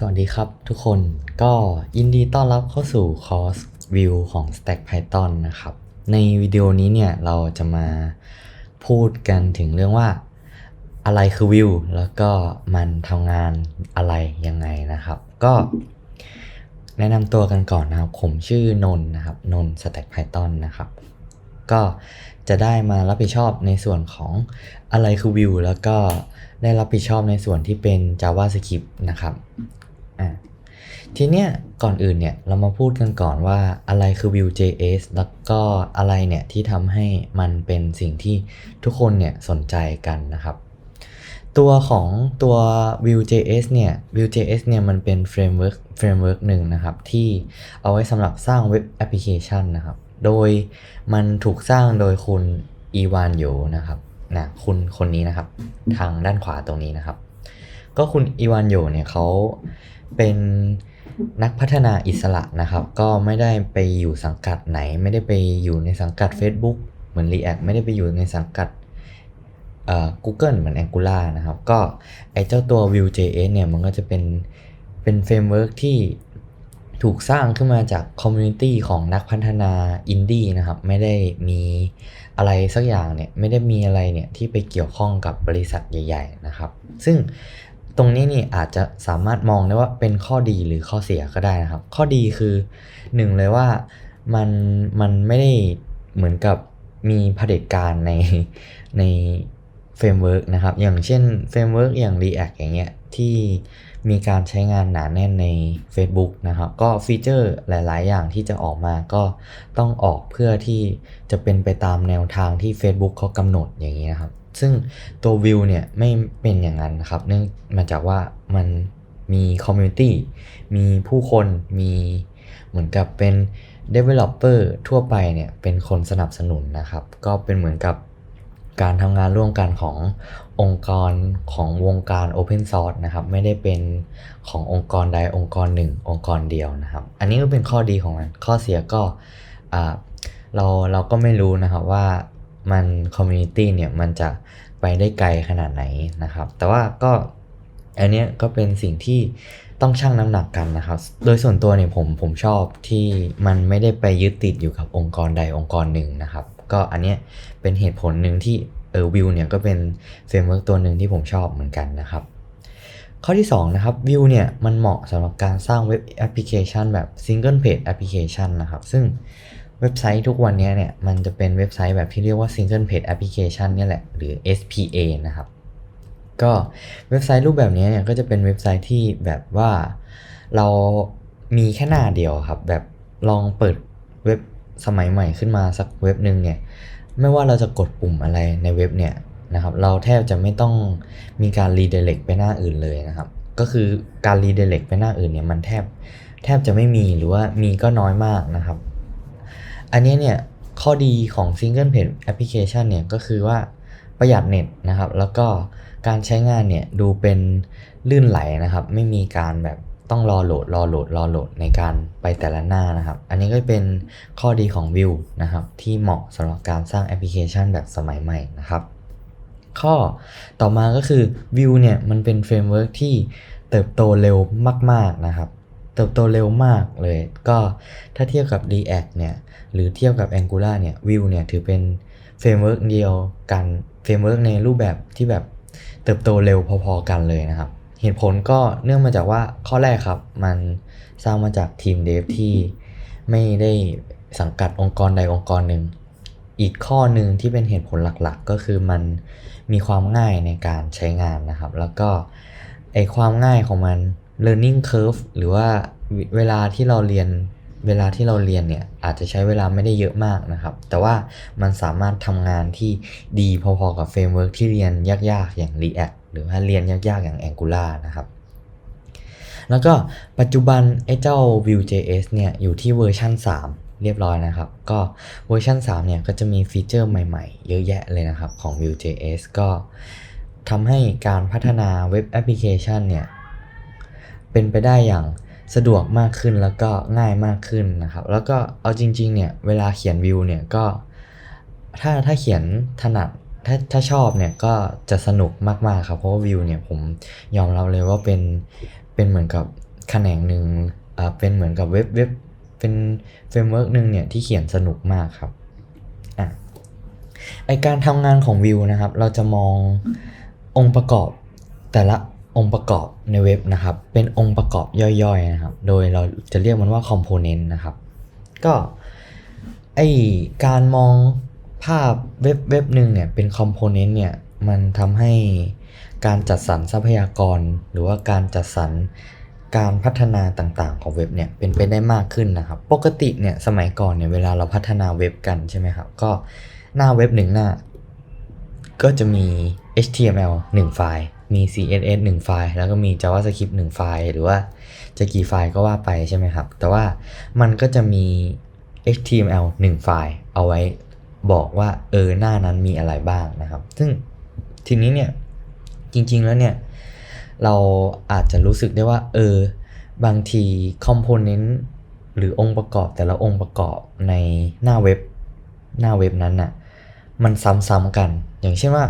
สวัสดีครับทุกคนก็ยินดีต้อนรับเข้าสู่คอร์สวิวของ Stack Python นะครับ ในวิดีโอนี้เนี่ยเราจะมาพูดกันถึงเรื่องว่าอะไรคือวิวแล้วก็มันทำงานอะไรยังไงนะครับ ก็แนะนำตัวกันก่อนนะครับ ผมชื่อนนท์นะครับ นนท์ Stack Python นะครับ ก็จะได้มารับผิดชอบในส่วนของอะไรคือวิวแล้วก็ได้รับผิดชอบในส่วนที่เป็น JavaScript นะครับ อะทีเนี้ยก่อนอื่นเนี่ยเรามาพูดกันก่อนว่าอะไรคือ Vue.js แล้วก็อะไรเนี่ยที่ทำให้มันเป็นสิ่งที่ทุกคนเนี่ยสนใจกันนะครับ ตัวของตัว Vue.js เนี่ย Vue.js เนี่ยมันเป็นเฟรมเวิร์กเฟรมเวิร์กหนึ่งนะครับ ที่เอาไว้สำหรับสร้างเว็บแอปพลิเคชันนะครับ โดยมันถูกสร้างโดยคุณอีวานโยนะครับนะคุณคนนี้นะครับ ทางด้านขวาตรงนี้นะครับ ก็คุณอีวานโยเนี่ยเขา เป็นนักพัฒนาอิสระนะครับ ก็ไม่ได้ไปอยู่สังกัดไหน ไม่ได้ไปอยู่ในสังกัด Facebook เหมือน React ไม่ได้ไปอยู่ในสังกัดเอ่อ Google เหมือน Angular นะครับ ก็ไอเจ้าตัว Vue.js เนี่ยมันก็จะเป็นเป็นเฟรมเวิร์กที่ถูกสร้างขึ้นมาจากคอมมูนิตี้ของนักพัฒนาอินดี้นะครับ ไม่ได้มีอะไรสักอย่างเนี่ย ไม่ได้มีอะไรเนี่ยที่ไปเกี่ยวข้องกับบริษัทใหญ่ ๆ นะครับ ซึ่ง ตรงนี้นี่อาจจะสามารถมองได้ว่าเป็นข้อดีหรือข้อเสียก็ได้นะครับ ข้อดีคือหนึ่งเลยว่ามันมันไม่ได้เหมือนกับมีเผด็จการในในเฟรมเวิร์กนะครับ อย่างเช่นเฟรมเวิร์กอย่าง React อย่างเงี้ยที่มีการใช้งานหนาแน่นใน Facebook นะครับ ก็ฟีเจอร์หลาย ๆ อย่างที่จะออกมาก็ต้องออกเพื่อที่จะเป็นไปตามแนวทางที่ Facebook เขากำหนดอย่างนี้นะครับ ซึ่งตัววิวเนี่ยไม่เป็นอย่างนั้นนะครับ เนื่องมาจากว่ามันมีคอมมูนิตี้มีผู้คนมีเหมือนกับเป็น Developer ทั่วไปเนี่ยเป็นคนสนับสนุนนะครับ ก็เป็นเหมือนกับการทำงานร่วมกันขององค์กรของวงการ Open Source นะครับ ไม่ได้เป็นขององค์กรใดองค์กรหนึ่ง องค์กรเดียวนะครับ อันนี้ก็เป็นข้อดีของมัน ข้อเสียก็เราเราก็ไม่รู้นะครับว่า มันคอมมูนิตี้เนี่ยมันจะไปได้ไกลขนาดไหนนะครับ แต่ว่าก็อันเนี้ยก็เป็นสิ่งที่ต้องชั่งน้ำหนักกันนะครับ โดยส่วนตัวเนี่ยผมผมชอบที่มันไม่ได้ไปยึดติดอยู่กับองค์กรใดองค์กรหนึ่งนะครับ ก็อันเนี้ยเป็นเหตุผลหนึ่งที่เออวิวเนี่ยก็เป็นเฟรมเวิร์กตัวหนึ่งที่ผมชอบเหมือนกันนะครับ ข้อที่2นะครับ Vue เนี่ยมันเหมาะสำหรับการสร้างเว็บแอปพลิเคชันแบบ Single Page Application นะครับ ซึ่ง เว็บไซต์ทุกวันนี้เนี่ยมันจะเป็นเว็บไซต์แบบที่เรียกว่า Single Page Application เนี่ยแหละ หรือ SPA นะครับ ก็เว็บไซต์รูปแบบนี้เนี่ยก็จะเป็นเว็บไซต์ที่แบบว่าเรามีแค่หน้าเดียวครับ แบบลองเปิดเว็บสมัยใหม่ขึ้นมาสักเว็บหนึ่งเนี่ยไม่ว่าเราจะกดปุ่มอะไรในเว็บเนี่ยนะครับเราแทบจะไม่ต้องมีการรีเดเ c t ไปหน้าอื่นเลยนะครับ ก็คือการรีเดเ c t ไปหน้าอื่นเนี่ยมันแทบแทบจะไม่มีหรือว่ามีก็น้อยมากนะครับ อันนี้เนี่ยข้อดีของ Single Page Application เนี่ยก็คือว่าประหยัดเน็ตนะครับ แล้วก็การใช้งานเนี่ยดูเป็นลื่นไหลนะครับ ไม่มีการแบบต้องรอโหลดรอโหลดรอโหลดในการไปแต่ละหน้านะครับ อันนี้ก็เป็นข้อดีของ Vue นะครับ ที่เหมาะสำหรับการสร้างแอปพลิเคชันแบบสมัยใหม่นะครับ ข้อต่อมาก็คือ Vue เนี่ยมันเป็นเฟรมเวิร์กที่เติบโตเร็วมาก ๆนะครับ เติบโตเร็วมากเลย ก็ถ้าเทียบกับ React เนี่ย หรือเทียบกับ Angular เนี่ย Vue เนี่ยถือเป็นเฟรมเวิร์กเดียวกัน เฟรมเวิร์กในรูปแบบที่แบบเติบโตเร็วพอๆกันเลยนะครับ เหตุผลก็เนื่องมาจากว่าข้อแรกครับ มันสร้างมาจากทีมเดฟที่ไม่ได้สังกัดองค์กรใดองค์กรหนึ่ง อีกข้อหนึ่งที่เป็นเหตุผลหลักๆ ก็คือมันมีความง่ายในการใช้งานนะครับ แล้วก็ไอความง่ายของมัน learning curve หรือว่าเวลาที่เราเรียนเวลาที่เราเรียนเนี่ยอาจจะใช้เวลาไม่ได้เยอะมากนะครับ แต่ว่ามันสามารถทำงานที่ดีพอๆกับเฟรมเวิร์กที่เรียนยากๆ อย่าง React หรือว่าเรียนยากๆ อย่าง Angular นะครับ แล้วก็ปัจจุบันไอ้เจ้า Vue.js เนี่ยอยู่ที่เวอร์ชัน3 เรียบร้อยนะครับ ก็เวอร์ชัน3เนี่ยก็จะมีฟีเจอร์ใหม่ๆ เยอะแยะเลยนะครับของ Vue.js ก็ทำให้การพัฒนาเว็บแอปพลิเคชันเนี่ย เป็นไปได้อย่างสะดวกมากขึ้นแล้วก็ง่ายมากขึ้นนะครับ แล้วก็เอาจริงๆเนี่ยเวลาเขียนวิวเนี่ยก็ถ้าถ้าเขียนถนัดถ้าถ้าชอบเนี่ยก็จะสนุกมากๆครับเพราะว่าวิวเนี่ยผมยอมรับเลยว่าเป็นเป็นเหมือนกับแขนงหนึ่งอ่าเป็นเหมือนกับเว็บเว็บเป็นเฟรมเวิร์กหนึ่งเนี่ยที่เขียนสนุกมากครับอะไอการทำงานของวิวนะครับ เราจะมององค์ประกอบแต่ละ องค์ประกอบในเว็บนะครับ เป็นองค์ประกอบย่อยๆนะครับ โดยเราจะเรียกมันว่าคอมโพเนนต์นะครับ ก็ไอการมองภาพเว็บเว็บหนึ่งเนี่ยเป็นคอมโพเนนต์เนี่ยมันทำให้การจัดสรรทรัพยากร หรือว่าการจัดสรรการพัฒนาต่างๆ ของเว็บเนี่ยเป็นไปได้มากขึ้นนะครับ ปกติเนี่ยสมัยก่อนเนี่ยเวลาเราพัฒนาเว็บกันใช่ไหมครับก็หน้าเว็บหนึ่งหน้า ก็จะมี HTML 1ไฟล์ มี CSS 1 ไฟล์ แล้วก็มี JavaScript 1 ไฟล์ หรือว่าจะกี่ไฟล์ก็ว่าไปใช่ไหมครับ แต่ว่ามันก็จะมี HTML 1 ไฟล์ เอาไว้บอกว่าเออหน้านั้นมีอะไรบ้างนะครับ ซึ่งทีนี้เนี่ยจริง ๆ แล้วเนี่ย เราอาจจะรู้สึกได้ว่า เออ บางทีคอมโพเนนต์หรือองค์ประกอบแต่ละองค์ประกอบในหน้าเว็บหน้าเว็บนั้นน่ะมันซ้ำๆกัน อย่างเช่นว่า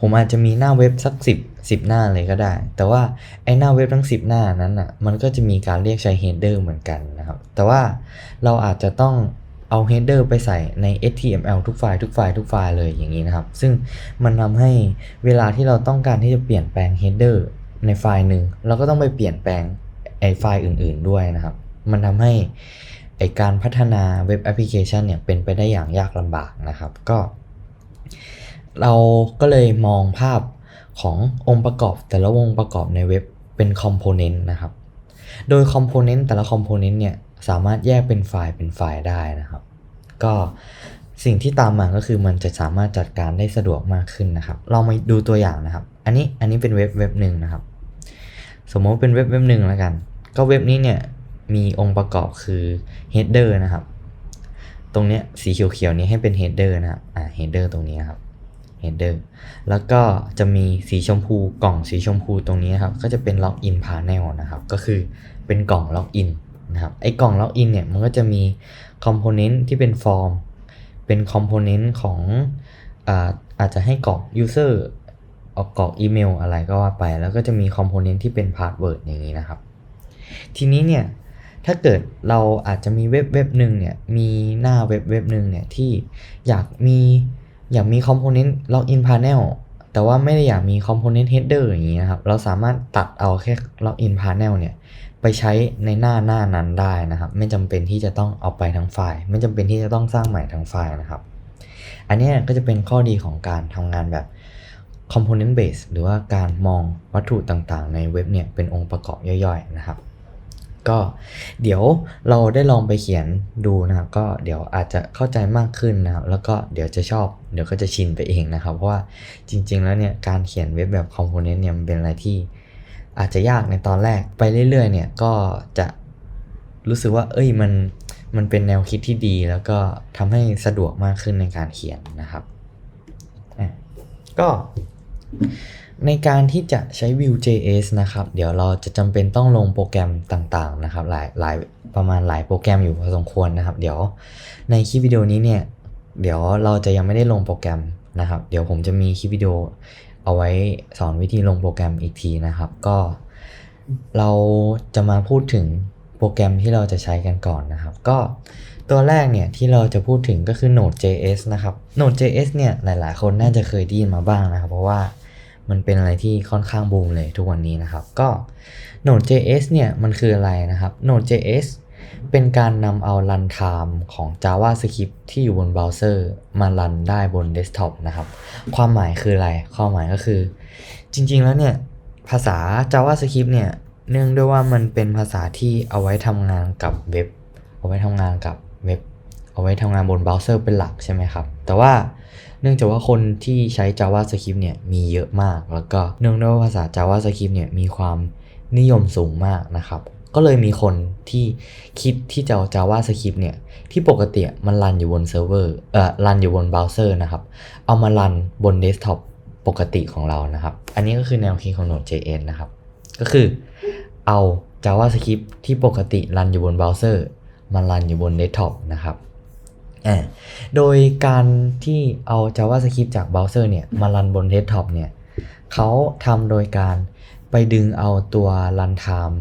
ผมอาจจะมีหน้าเว็บสัก 10 10 หน้าเลยก็ได้ แต่ว่าไอ้หน้าเว็บทั้ง 10 หน้านั้นน่ะมันก็จะมีการเรียกใช้ header เหมือนกันนะครับ แต่ว่าเราอาจจะต้องเอา header ไปใส่ใน HTML ทุกไฟล์ทุกไฟล์ทุกไฟล์เลยอย่างนี้นะครับ ซึ่งมันทำให้เวลาที่เราต้องการที่จะเปลี่ยนแปลง header ในไฟล์หนึ่งเราก็ต้องไปเปลี่ยนแปลงไอไฟล์อื่น ๆ ด้วยนะครับ มันทำให้ไอการพัฒนาเว็บแอปพลิเคชันเนี่ยเป็นไปได้อย่างยากลำบากนะครับ ก็ เราก็เลยมองภาพ ขององค์ประกอบแต่ละองค์ประกอบในเว็บเป็นคอมโพเนนต์นะครับ โดยคอมโพเนนต์แต่ละคอมโพเนนต์เนี่ยสามารถแยกเป็นไฟล์เป็นไฟล์ได้นะครับ ก็สิ่งที่ตามมาก็คือมันจะสามารถจัดการได้สะดวกมากขึ้นนะครับ เรามาดูตัวอย่างนะครับ อันนี้อันนี้เป็นเว็บเว็บหนึ่งนะครับ สมมติเป็นเว็บเว็บหนึ่งแล้วกัน ก็เว็บนี้เนี่ยมีองค์ประกอบคือ header นะครับ ตรงเนี้ยสีเขียวๆนี้ให้เป็น header นะครับอ่า header ตรงนี้ครับ header แล้วก็จะมีสีชมพูกล่องสีชมพูตรงนี้ครับ ก็จะเป็น login panel นะครับ ก็คือเป็นกล่อง login นะครับ ไอ้กล่อง login เนี่ย มันก็จะมี component ที่เป็น form เป็น component ของอาอาจจะให้กรอก user ออกกรอกอีเมลอะไรก็ว่าไป แล้วก็จะมี component ที่เป็น password อย่างนี้นะครับ ทีนี้เนี่ยถ้าเกิดเราอาจจะมีเว็บเว็บหนึ่งเนี่ย มีหน้าเว็บเว็บหนึ่งเนี่ยที่อยากมี อยากมีคอมโพเนนต์ login panel แต่ว่าไม่ได้อยากมีคอมโพเนนต์ header อย่างนี้นะครับ เราสามารถตัดเอาแค่ login panel เนี่ยไปใช้ในหน้าหน้านั้นได้นะครับ ไม่จำเป็นที่จะต้องเอาไปทั้งไฟล์ ไม่จำเป็นที่จะต้องสร้างใหม่ทั้งไฟล์นะครับ อันนี้ก็จะเป็นข้อดีของการทำงานแบบ component base หรือว่าการมองวัตถุต่างๆ ในเว็บเนี่ยเป็นองค์ประกอบย่อยๆนะครับ ก็เดี๋ยวเราได้ลองไปเขียนดูนะครับก็เดี๋ยวอาจจะเข้าใจมากขึ้นนะครับแล้วก็เดี๋ยวจะชอบเดี๋ยวก็จะชินไปเองนะครับ เพราะว่าจริง ๆ แล้วเนี่ยการเขียนเว็บแบบคอมโพเนนต์เนี่ยมันเป็นอะไรที่ อาจจะยากในตอนแรกไปเรื่อย ๆ เนี่ยก็จะรู้สึกว่า เอ้ยมันมันเป็นแนวคิดที่ดี แล้วก็ทำให้สะดวกมากขึ้นในการเขียนนะครับก็ ในการที่จะใช้ Vue.js นะครับ เดี๋ยวเราจะจำเป็นต้องลงโปรแกรมต่างๆนะครับ หลายหลายประมาณหลายโปรแกรมอยู่พอสมควรนะครับ เดี๋ยวในคลิปวิดีโอนี้เนี่ย เดี๋ยวเราจะยังไม่ได้ลงโปรแกรมนะครับ เดี๋ยวผมจะมีคลิปวิดีโอเอาไว้สอนวิธีลงโปรแกรมอีกทีนะครับ ก็เราจะมาพูดถึงโปรแกรมที่เราจะใช้กันก่อนนะครับ ก็ตัวแรกเนี่ยที่เราจะพูดถึงก็คือ Node.js นะครับ Node.js เนี่ยหลายๆ คนน่าจะเคยได้ยินมาบ้างนะครับ เพราะว่า มันเป็นอะไรที่ค่อนข้างบูมเลยทุกวันนี้นะครับ ก็ Node.js เนี่ยมันคืออะไรนะครับ Node.js เป็นการนำเอา runtime ของ JavaScript ที่อยู่บนเบราว์เซอร์มารันได้บนเดสก์ท็อปนะครับ ความหมายคืออะไร ความหมายก็คือ จริงๆแล้วเนี่ย ภาษา JavaScript เนี่ย เนื่องด้วยว่ามันเป็นภาษาที่เอาไว้ทำงานกับเว็บ เอาไว้ทำงานกับเว็บ เอาไว้ทำงานบนเบราว์เซอร์เป็นหลักใช่ไหมครับ แต่ว่า เนื่องจากว่าคนที่ใช้ JavaScript เนี่ยมีเยอะมาก แล้วก็เนื่องด้วยว่าภาษา JavaScript เนี่ยมีความนิยมสูงมากนะครับ ก็เลยมีคนที่คิดที่จะเอา JavaScript เนี่ยที่ปกติมันรันอยู่บนเซิร์ฟเวอร์เอ่อรันอยู่บนเบราว์เซอร์นะครับ เอามารันบนเดสก์ท็อปปกติของเรานะครับ อันนี้ก็คือแนวคิดของ Node.js นะครับ ก็คือเอา JavaScript ที่ปกติรันอยู่บนเบราว์เซอร์มารันอยู่บนเดสก์ท็อปนะครับ อ่าโดยการที่เอา JavaScript จากเบราว์เซอร์เนี่ยมารันบนเดสก์ท็อปเนี่ยเขาทำโดยการไปดึงเอาตัว runtime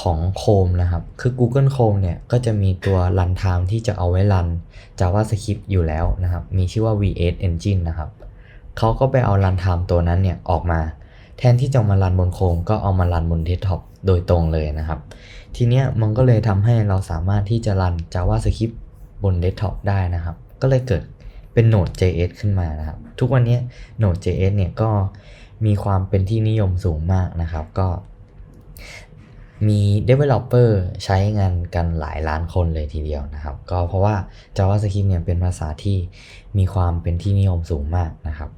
ของ Chrome นะครับ คือ Google Chrome เนี่ย ก็จะมีตัว runtime ที่จะเอาไว้รัน JavaScript อยู่แล้วนะครับ มีชื่อว่า V8 Engine นะครับ เขาก็ไปเอา runtime ตัวนั้นเนี่ย ออกมา แทนที่จะมารันบน Chrome ก็เอามารันบน Desktop โดยตรงเลยนะครับ ทีเนี้ยมันก็เลยทำให้เราสามารถที่จะรัน JavaScript น Desktop ได้นะครับ ก็เลยเกิดเป็น Node.js ขึ้นมานะครับ ทุกวันนี้ Node.js เนี่ยก็มีความเป็นที่นิยมสูงมากนะครับ ก็มี developer ใช้งานกันหลายล้านคนเลยทีเดียวนะครับ ก็เพราะว่า JavaScript เนี่ยเป็นภาษาที่มีความเป็นที่นิยมสูงมากนะครับ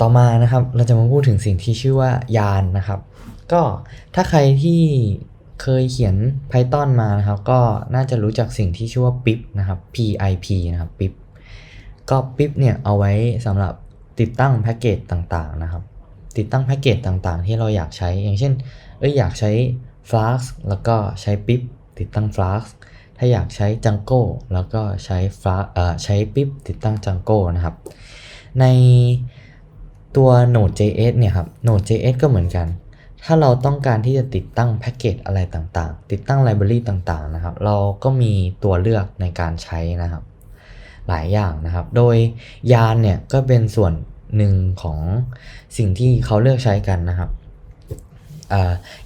ต่อมานะครับเราจะมาพูดถึงสิ่งที่ชื่อว่ายานนะครับ ก็ถ้าใครที่ เคยเขียน Python มานะครับ ก็น่าจะรู้จักสิ่งที่ชื่อว่า pip นะครับ pip นะครับ pip ก็ pip เนี่ยเอาไว้สำหรับติดตั้งแพ็กเกจต่างๆนะครับ ติดตั้งแพ็กเกจต่างๆ ที่เราอยากใช้ อย่างเช่น เอ้ยอยากใช้ Flask แล้วก็ใช้ pip ติดตั้ง Flask ถ้าอยากใช้ Django แล้วก็ใช้ Flask เอ่อใช้ pip ติดตั้ง Django นะครับ ในตัว Node.js เนี่ยครับ Node.js ก็เหมือนกัน ถ้าเราต้องการที่จะติดตั้งแพ็กเกจอะไรต่างๆ ติดตั้งไลบรารีต่างๆนะครับ เราก็มีตัวเลือกในการใช้นะครับ หลายอย่างนะครับ โดยยานเนี่ยก็เป็นส่วนหนึ่งของสิ่งที่เขาเลือกใช้กันนะครับ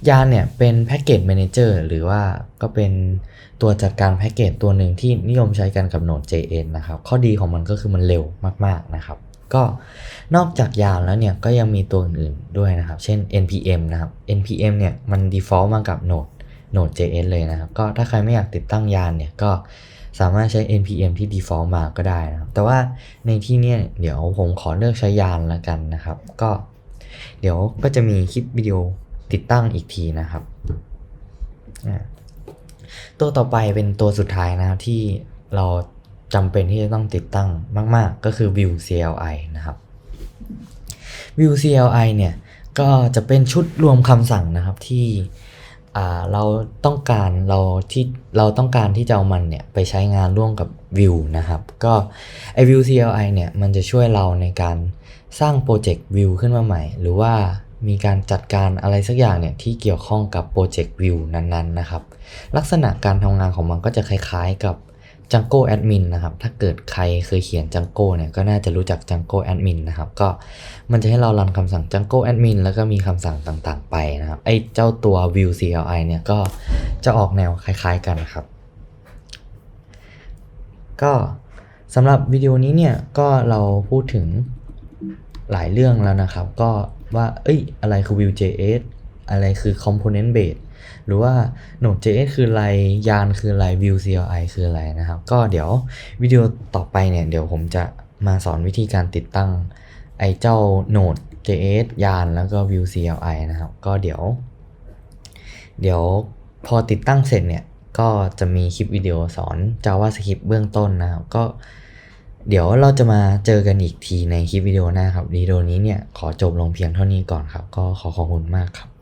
ยานเนี่ยเป็นแพ็กเกจ Manager หรือว่าก็เป็นตัวจัดการแพ็กเกจตัวหนึ่งที่นิยมใช้กันกับ Node.js นะครับ ข้อดีของมันก็คือมันเร็วมาก ๆ นะครับ ก็นอกจากยานแล้วเนี่ยก็ยังมีตัวอื่นๆด้วยนะครับ เช่น npm นะครับ npm เนี่ยมัน default มากับ Node Node.js เลยนะครับ ก็ถ้าใครไม่อยากติดตั้งยานเนี่ยก็สามารถใช้ npm ที่ default มาก็ได้นะครับ แต่ว่าในที่เนี้ยเดี๋ยวผมขอเลือกใช้ยานละกันนะครับ ก็เดี๋ยวก็จะมีคลิปวิดีโอติดตั้งอีกทีนะครับ ตัวต่อไปเป็นตัวสุดท้ายนะครับที่เรา จำเป็นที่จะต้องติดตั้งมาก ๆ ก็คือ Vue CLI นะครับ Vue CLI เนี่ยก็จะเป็นชุดรวมคำสั่งนะครับที่เราต้องการเราที่เราต้องการที่จะเอามันเนี่ยไปใช้งานร่วมกับ Vue นะครับ ก็ไอ Vue CLI เนี่ยมันจะช่วยเราในการสร้างโปรเจกต์ Vue ขึ้นมาใหม่ หรือว่ามีการจัดการอะไรสักอย่างเนี่ยที่เกี่ยวข้องกับโปรเจกต์ Vue นั้นๆนะครับ ลักษณะการทำงานของมันก็จะคล้ายๆกับ Django Admin นะครับ ถ้าเกิดใครเคยเขียน Django เนี่ย ก็น่าจะรู้จัก Django Admin นะครับ ก็มันจะให้เรารันคำสั่ง Django Admin แล้วก็มีคำสั่งต่างๆ ไปนะครับ ไอ้เจ้าตัว Vue CLI เนี่ย ก็จะออกแนวคล้ายๆกันครับ ก็สำหรับวิดีโอนี้เนี่ย ก็เราพูดถึงหลายเรื่องแล้วนะครับ ก็ว่า เอ้ย อะไรคือ Vue.js อะไรคือ component base หรือว่า Node.js คืออะไร ยานคืออะไร Vue CLI คืออะไรนะครับ ก็เดี๋ยววิดีโอต่อไปเนี่ย เดี๋ยวผมจะมาสอนวิธีการติดตั้งไอเจ้า Node.js ยานแล้วก็ Vue CLI นะครับ ก็เดี๋ยว เดี๋ยวพอติดตั้งเสร็จเนี่ย ก็จะมีคลิปวิดีโอสอน JavaScript เบื้องต้นนะครับ ก็เดี๋ยวเราจะมาเจอกันอีกทีในคลิปวิดีโอหน้าครับวิดีโอนี้เนี่ยขอจบลงเพียงเท่านี้ก่อนครับ ก็ขอขอบคุณมากครับ